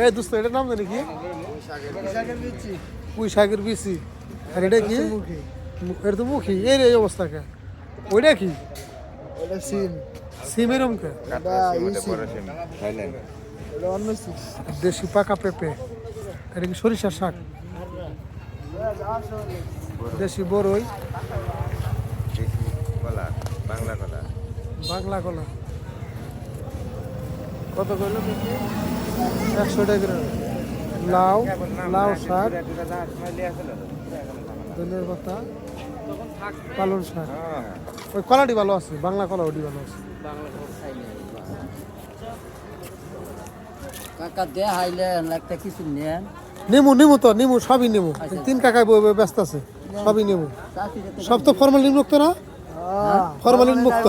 এ দোস্ত, এটার নাম জানি কি? পুঁই শাকের বিচি। আর এটা কি? এটা তো মুখী। এর এই অবস্থা কে? ওইটা কি? সিম সিম এরম দেশি পাকা পেঁপে। এটা কি সরিষার শাক? দেশি বড়ই কলা বাংলা কলা। বাংলা কলা। কত কইলো একশো টাকা লাউ লাউ শাক ধনের পাতা পালন শাক। ওই কলাটি ভালো আছে বাংলা কলা ওটি ভালো আছে। কাকা দে হাইলে একটা কিছু নেন। নেমু নিমু তো নিমু সবই নিমু। তিন কাকায় বই বই ব্যস্ত আছে সবই নিমু। সব তো ফরমালিন মুক্ত না? ফরমালিন মুক্ত।